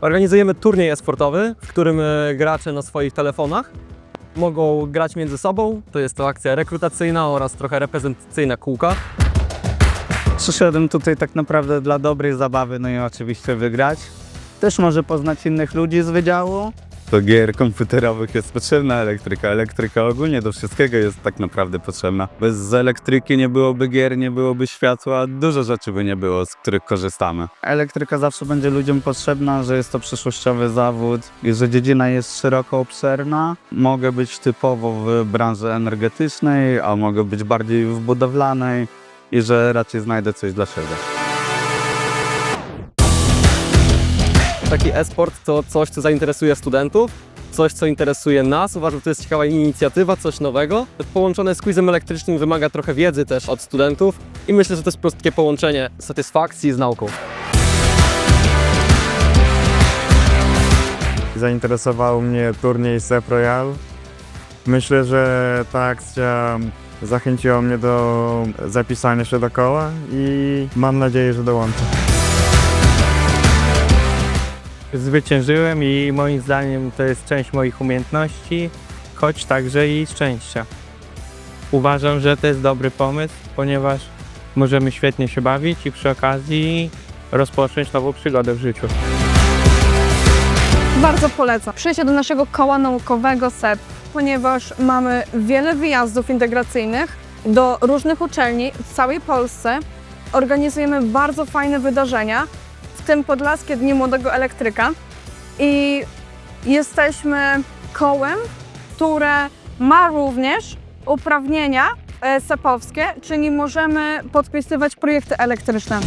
Organizujemy turniej e-sportowy, w którym e, gracze na swoich telefonach mogą grać między sobą. To jest to akcja rekrutacyjna oraz trochę reprezentacyjna kółka. Przyszedłem tutaj tak naprawdę dla dobrej zabawy, no i oczywiście wygrać. Też może poznać innych ludzi z wydziału. Do gier komputerowych jest potrzebna elektryka. Elektryka ogólnie do wszystkiego jest tak naprawdę potrzebna. Bez elektryki nie byłoby gier, nie byłoby światła, dużo rzeczy by nie było, z których korzystamy. Elektryka zawsze będzie ludziom potrzebna, że jest to przyszłościowy zawód i że dziedzina jest szeroko obszerna. Mogę być typowo w branży energetycznej, a mogę być bardziej w budowlanej i że raczej znajdę coś dla siebie. Taki e-sport to coś, co zainteresuje studentów, coś, co interesuje nas. Uważam, że to jest ciekawa inicjatywa, coś nowego. Połączone z quizem elektrycznym wymaga trochę wiedzy też od studentów i myślę, że to jest takie połączenie satysfakcji z nauką. Zainteresował mnie turniej Sep Royal. Myślę, że ta akcja zachęciła mnie do zapisania się do koła i mam nadzieję, że dołączę. Zwyciężyłem i moim zdaniem to jest część moich umiejętności, choć także i szczęścia. Uważam, że to jest dobry pomysł, ponieważ możemy świetnie się bawić i przy okazji rozpocząć nową przygodę w życiu. Bardzo polecam przyjście do naszego koła naukowego SEP, ponieważ mamy wiele wyjazdów integracyjnych do różnych uczelni w całej Polsce. Organizujemy bardzo fajne wydarzenia, tym Podlaskie Dni Młodego Elektryka. I jesteśmy kołem, które ma również uprawnienia e, sepowskie, czyli możemy podpisywać projekty elektryczne.